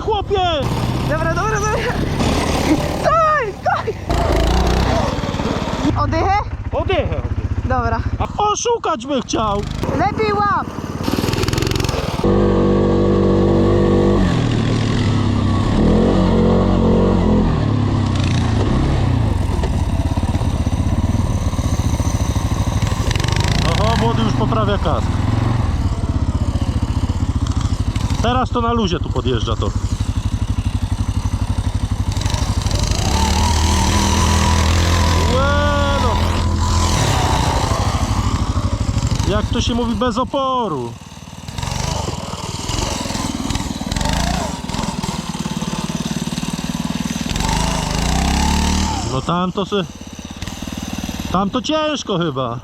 chłopie! Dobra, dobra, dobra. Stój, stój. Oddychę? Odjechał. Dobra. A oszukać by chciał. Lepiej łap. Oho, młody już poprawia kask. Teraz to na luzie tu podjeżdża to. Łe, no. To się mówi bez oporu. No tam to se... Tam to ciężko chyba.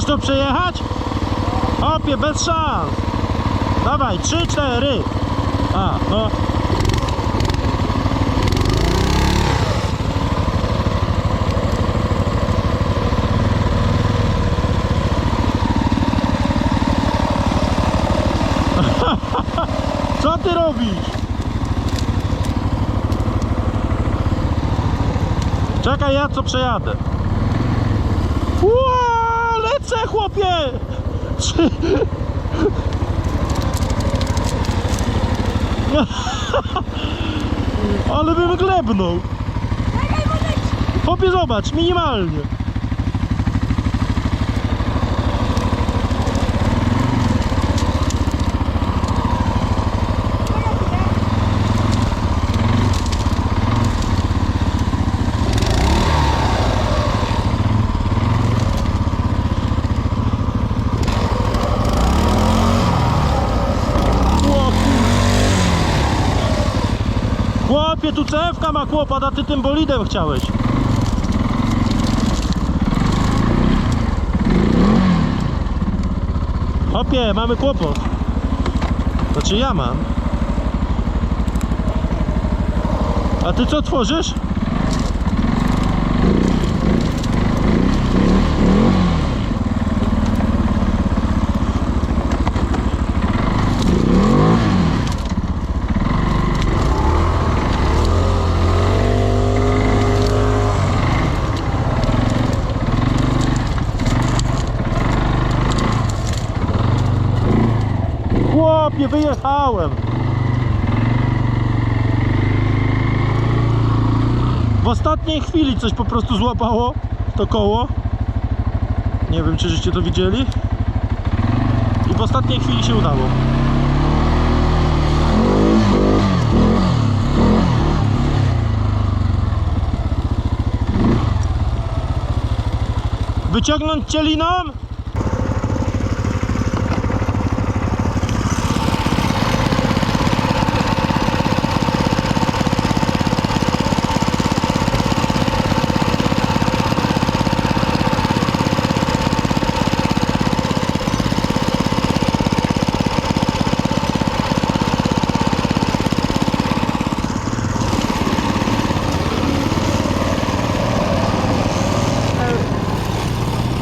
Chcesz to przejechać? Opie, bez szans. Dawaj, trzy, cztery. A, no. Co ty robisz? Czekaj, ja co przejadę. Ła, lecę chłopie! Trzy- Ale bym glebnął. Chłopie zobacz, minimalnie. O kur- Tu cewka ma kłopot, a ty tym bolidem chciałeś. Chłopie, mamy kłopot. Znaczy ja mam. A ty co tworzysz? W ostatniej chwili coś po prostu złapało to koło. Nie wiem, czy żeście to widzieli. I w ostatniej chwili się udało. Wyciągnąć cię liną?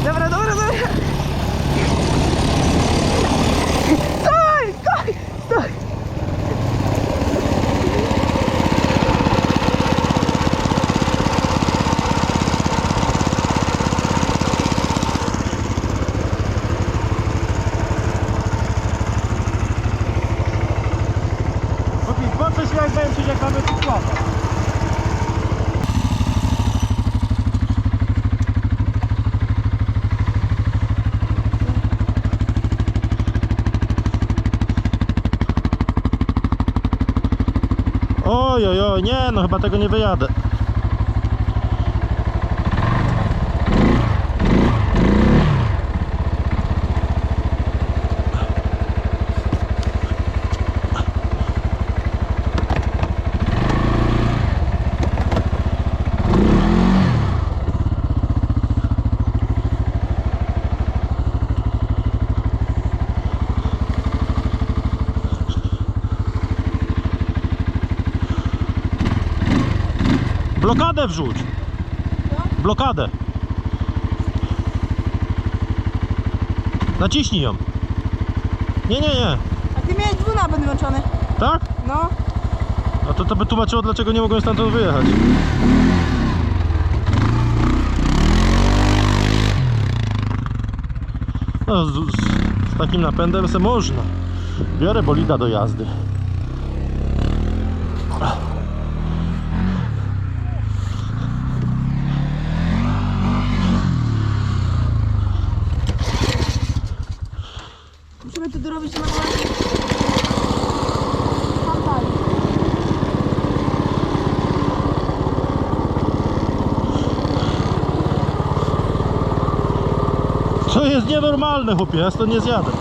Dobra, dobra, dobra. Stój, stój, stój. Okej, po coś jak będzie, jak mamy tu słabo. Oj, oj, oj, nie, no chyba tego nie wyjadę. Blokadę wrzuć. Blokadę. Naciśnij ją. Nie, nie, nie. A ty miałeś dwunapęd włączony. Tak? No. A to to by tłumaczyło, dlaczego nie mogłem stamtąd wyjechać. No, z, z, z takim napędem se można. Biorę bolida do jazdy. Musimy tu dorobić na. Co jest nienormalne, chłopie, ja to nie zjadę.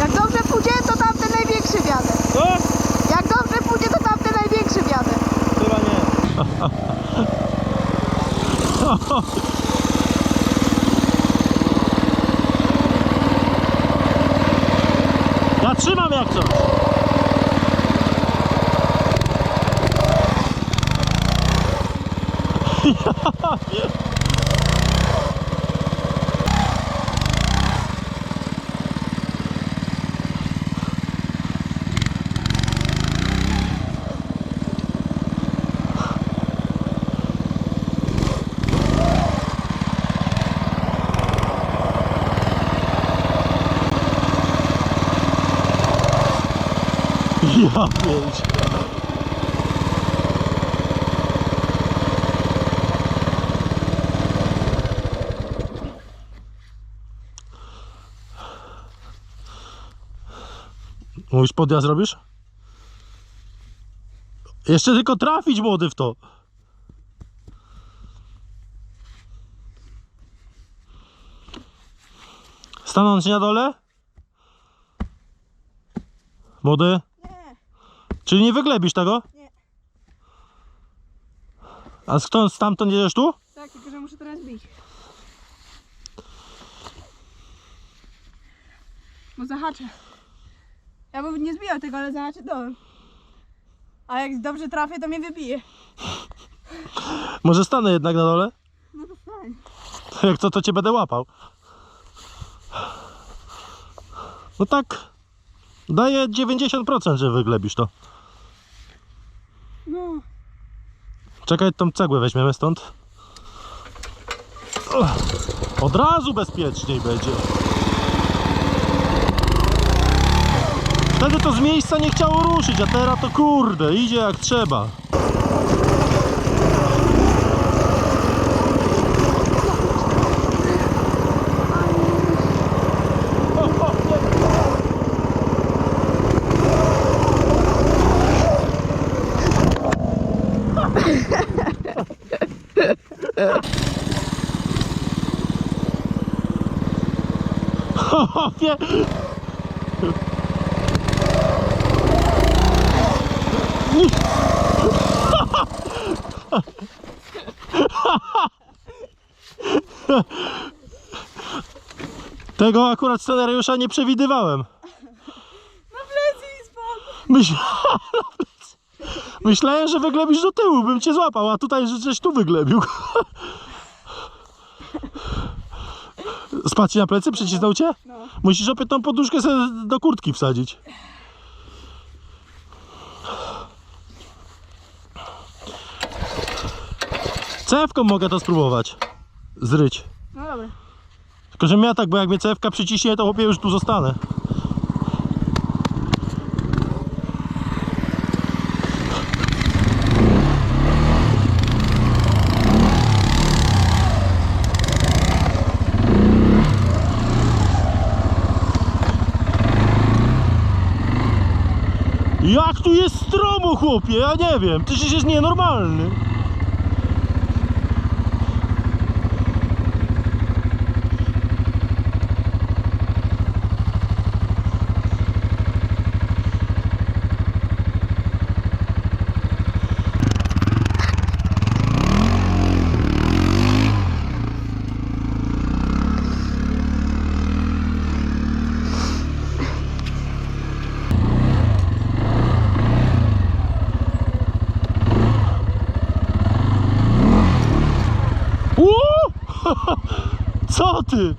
Jak dobrze pójdzie, to tamten największy wiadę. Co? Jak dobrze pójdzie, to tamten największy wiadę. Chyba nie. Ja trzymam jak coś. Ja pięć. Mówisz podjazd robisz? Jeszcze tylko trafić młody w to. Stanąć na dole? Młody? Czyli nie wyglebisz tego? Nie. A skąd stamtąd jedziesz tu? Tak, tylko że muszę teraz bić. Bo zahaczę. Ja bym nie zbijał tego, ale zahaczę dołem. A jak dobrze trafię, to mnie wybije. Może stanę jednak na dole? No to fajnie. Jak co, to cię będę łapał. No tak. Daję 90%, że wyglebisz to. No. Czekaj, tą cegłę weźmiemy stąd. Od razu bezpieczniej będzie. Wtedy to z miejsca nie chciało ruszyć, a teraz to kurde, idzie jak trzeba. Nie. Tego akurat scenariusza nie przewidywałem. Na plecy spadł. Myślałem, Myślałem, że wyglebisz do tyłu, bym cię złapał, a tutaj że żeś tu wyglebił. Spadł ci na plecy? Przycisnął cię? No. Musisz opie tą poduszkę sobie do kurtki wsadzić. Cewką mogę to spróbować. Zryć. No dobra. Tylko, że ja tak, bo jak mnie cewka przyciśnie, to chłopie już tu zostanę. Jak tu jest stromo, chłopie? Ja nie wiem. Ty przecież jest nienormalny. Uuu! Co ty?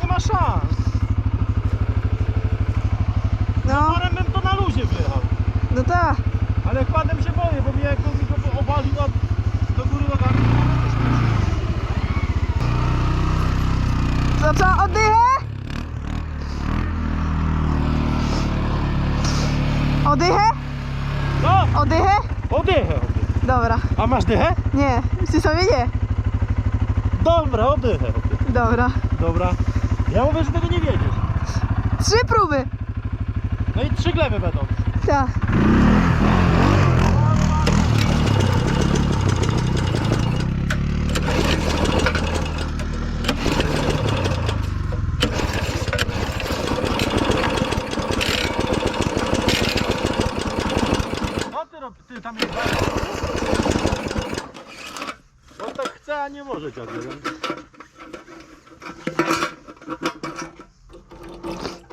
Nie ma szans. No, Parem bym to na luzie wjechał. no tak. Ale kładem się boję, bo mnie jak mi go obalił na, do góry nogami. To co, oddychę? Oddychę? No, Oddychę? oddychę. Dobra. A masz dychę? Nie, ty sobie nie. Dobra, oddychę. Dobra. Dobra. Ja mówię, że tego nie wiedziesz. Trzy próby. No i trzy gleby będą. Tak. No ty, rob- ty tam jest On tak chce, a nie może ciągle.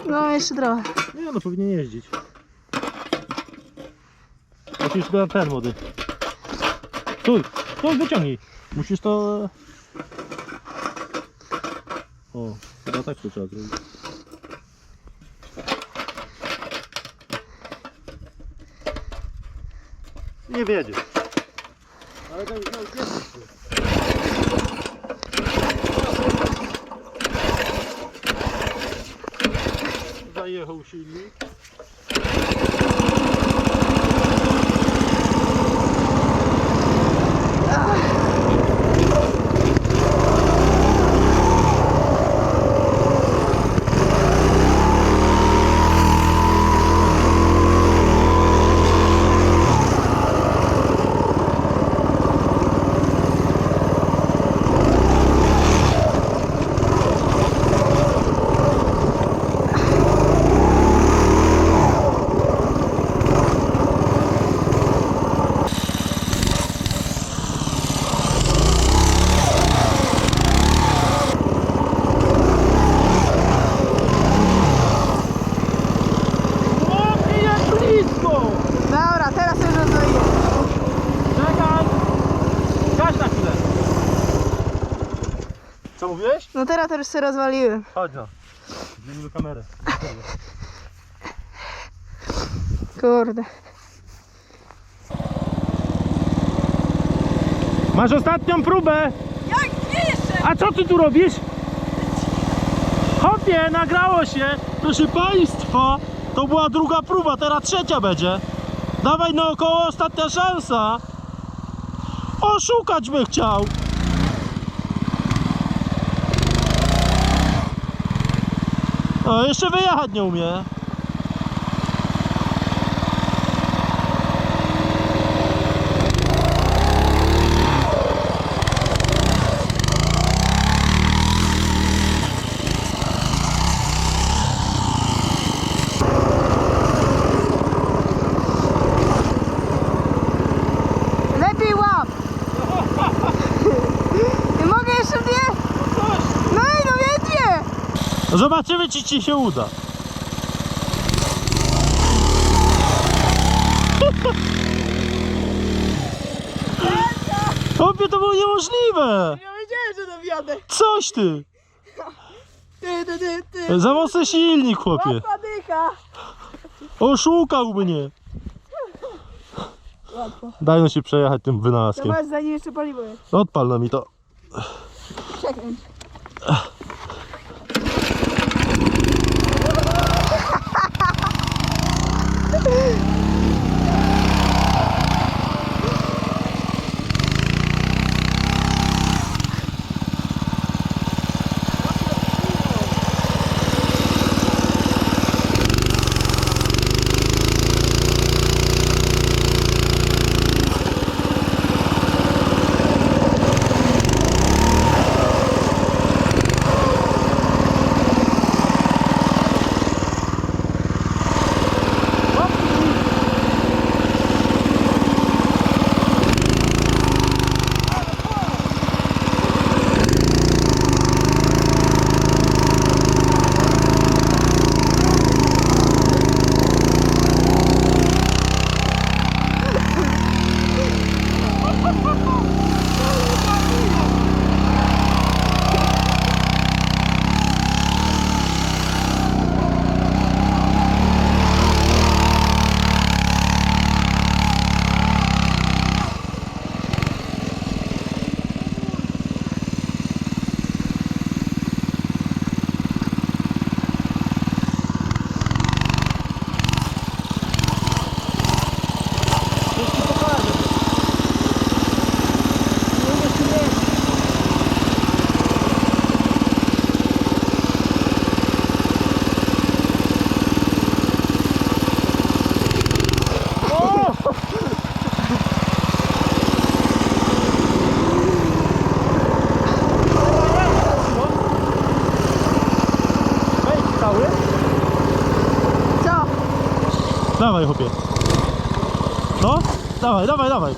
No, jeszcze trochę. Nie no, powinien jeździć. Musisz na ten młody. Stój, stój, wyciągnij. Musisz to... O, chyba tak to trzeba zrobić. Nie wiedziesz. Ale tak no, wiedziesz. Zajechał silnik. O, jak blisko! Dobra, teraz już rozwoję. Czekaj! Gaś na chwilę. Co mówiłeś? No teraz to już się rozwaliłem. Chodź no. Zmienimy kamerę. Kurde. Masz ostatnią próbę! Jak? Nie jeszcze? A co ty tu robisz? Hopie, nagrało się! Proszę Państwa, to była druga próba, teraz trzecia będzie. Dawaj naokoło, ostatnia szansa. Oszukać by chciał. O, jeszcze wyjechać nie umie. Lepiej łap. Nie mogę jeszcze dwie? No i no wiecie. Zobaczymy, czy ci się uda. Hopie, to było niemożliwe! Ja wiedziałem, że to wjadę. Coś ty! Ty, ty, ty, ty. Za mocny silnik, chłopie. Dycha. Oszukał mnie. Łatwo. Daj no się przejechać tym wynalazkiem. masz zanim jeszcze paliwo jest. Odpal no mi to. Przekręć. Dawaj, chłopie. No, dawaj, dawaj, dawaj.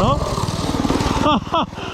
No.